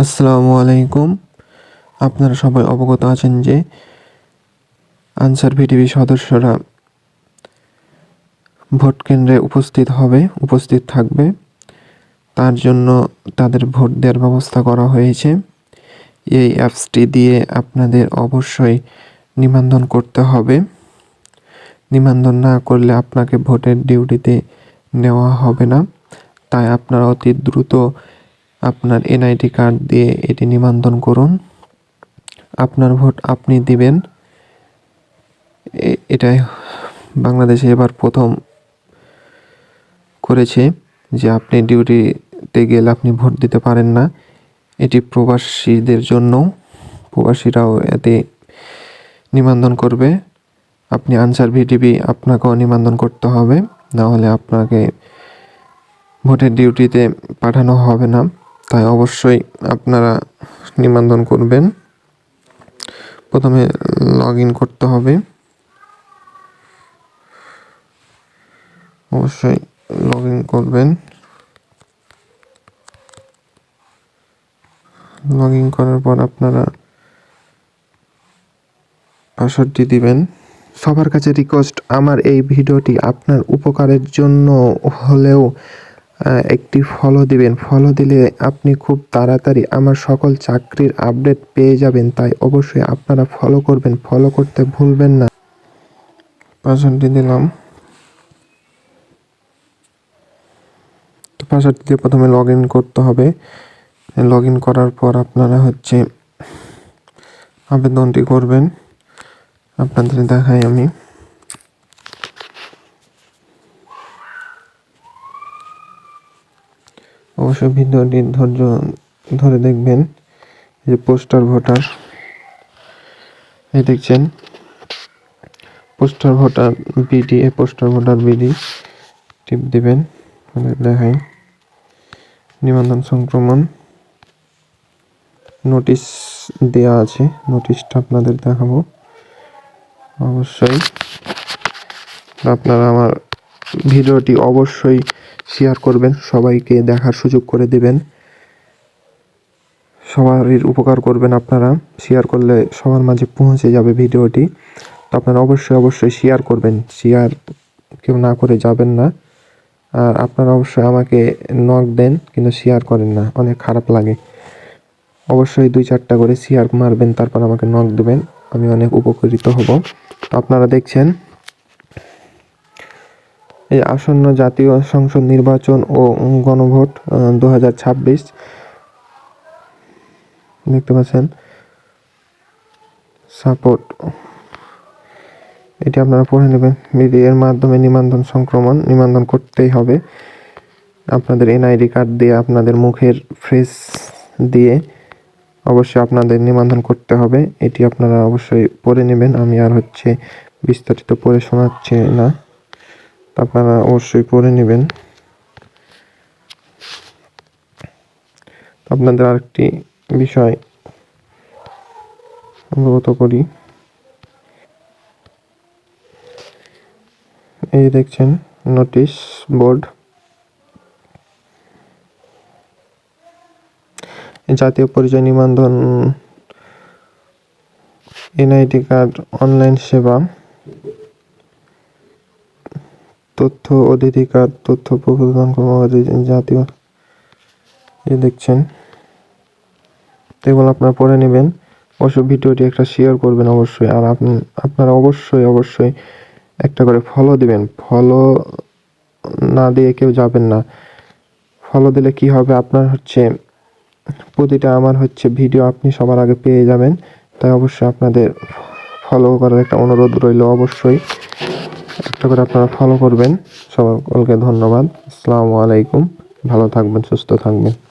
আসসালামু আলাইকুম। আপনারা সবাই অবগত আছেন যে আনসার ভিডিবি সদস্যরা ভোট কেন্দ্রে উপস্থিত হবে, উপস্থিত থাকবে। তার জন্য তাদের ভোট দেওয়ার ব্যবস্থা করা হয়েছে। এই অ্যাপসটি দিয়ে আপনাদের অবশ্যই নিবন্ধন করতে হবে। নিবন্ধন না করলে আপনাকে ভোটের ডিউটিতে নেওয়া হবে না। তাই আপনারা অতি দ্রুত আপনার এনআইডি কার্ড দিয়ে এটি নিবন্ধন করুন। আপনার ভোট আপনি দিবেন। এটাই বাংলাদেশে এবার প্রথম করেছে যে আপনি ডিউটিতে গেলে আপনি ভোট দিতে পারেন না। এটি প্রবাসীদের জন্য, প্রবাসীরাও এতে নিবন্ধন করবে। আপনি আনসার ভিডিপি আপনাকেও নিবন্ধন করতে হবে। না হলে আপনাকে ভোটের ডিউটিতে পাঠানো হবে না। তাই অবশ্যই আপনারা নিবন্ধন করবেন। প্রথমে লগ ইন করতে হবে। অবশ্যই লগ ইন করবেন। লগ ইন করার পর আপনারা পাসওয়ার্ডটি দিবেন। সবার কাছে রিকোয়েস্ট আমার এই ভিডিওটি আপনার উপকারের জন্য হলেও একটি ফলো দিবেন। ফলো দিলে আপনি খুব তাড়াতাড়ি আমার সকল চাকরির আপডেট পেয়ে যাবেন। তাই অবশ্যই আপনারা ফলো করবেন। ফলো করতে ভুলবেন না। পাসওয়ার্ডটি দিলাম। তো পাসওয়ার্ডটি দিয়ে প্রথমে লগ ইন করতে হবে। লগ ইন করার পর আপনারা হচ্ছে আবেদনটি করবেন। আপনাদের দেখাই আমি। অবশ্যই ভিডিওটি ধৈর্য, ধরে দেখবেন। এই যে পোস্টার ভোটার, এই দেখছেন। পোস্টার ভোটার বিডি এ পোস্টার ভোটার বিডি টিপ দিবেন দেখাই। নিবন্ধন সংক্রমণ নোটিশ দেয়া আছে, নোটিশটা আপনাদের দেখাবো। অবশ্যই। আপনারা আমার ভিডিওটি অবশ্যই শেয়ার করবেন, সবাইকে দেখার সুযোগ করে দেবেন। সবারই উপকার করবেন আপনারা। শেয়ার করলে সবার মাঝে পৌঁছে যাবে ভিডিওটি। তো আপনারা অবশ্যই অবশ্যই শেয়ার করবেন। শেয়ার কেউ না করে যাবেন না। আর আপনারা অবশ্যই আমাকে নক দেন, কিন্তু শেয়ার করেন না। অনেক খারাপ লাগে। অবশ্যই দুই চারটা করে শেয়ার মারবেন, তারপর আমাকে নক দেবেন। আমি অনেক উপকৃত হব। আপনারা দেখছেন এই আসন্ন জাতীয় সংসদ নির্বাচন ও গণভোট দু হাজার ছাব্বিশ। দেখতে পাচ্ছেন? সাপোর্ট। এটি আপনারা পড়ে নেবেন। এর মাধ্যমে নিবন্ধন সংক্রমণ নিবন্ধন করতেই হবে। আপনাদের এনআইডি কার্ড দিয়ে আপনাদের মুখের ফ্রেস দিয়ে অবশ্যই আপনাদের নিবন্ধন করতে হবে। এটি আপনারা অবশ্যই পড়ে নেবেন। আমি আর হচ্ছে বিস্তারিত পড়ে শোনাচ্ছি না। আপনারা অবশ্যই পড়ে নেবেন। আপনাদের আরেকটি বিষয় অবগত করি। এই দেখছেন নোটিশ বোর্ড জাতীয় পরিচয় নিবন্ধন, এনআইডি কার্ড অনলাইন সেবা। তথ্য অধিকার, তথ্য প্রদান জাতীয়। এই দেখছেন। এগুলো আপনারা পড়ে নেবেন। অবশ্যই ভিডিওটি একটা শেয়ার করবেন অবশ্যই। আর আপনি আপনারা অবশ্যই অবশ্যই একটা করে ফলো দিবেন। ফলো না দিয়ে কেউ যাবেন না। ফলো দিলে কি হবে? আপনার হচ্ছে, প্রতিটা আমার হচ্ছে ভিডিও আপনি সবার আগে পেয়ে যাবেন। তাই অবশ্যই আপনাদের ফলো করার একটা অনুরোধ রইল অবশ্যই। একটা করে আপনারা ফলো করবেন। সকলকে ধন্যবাদ। আসসালামু আলাইকুম। ভালো থাকবেন সুস্থ থাকবেন।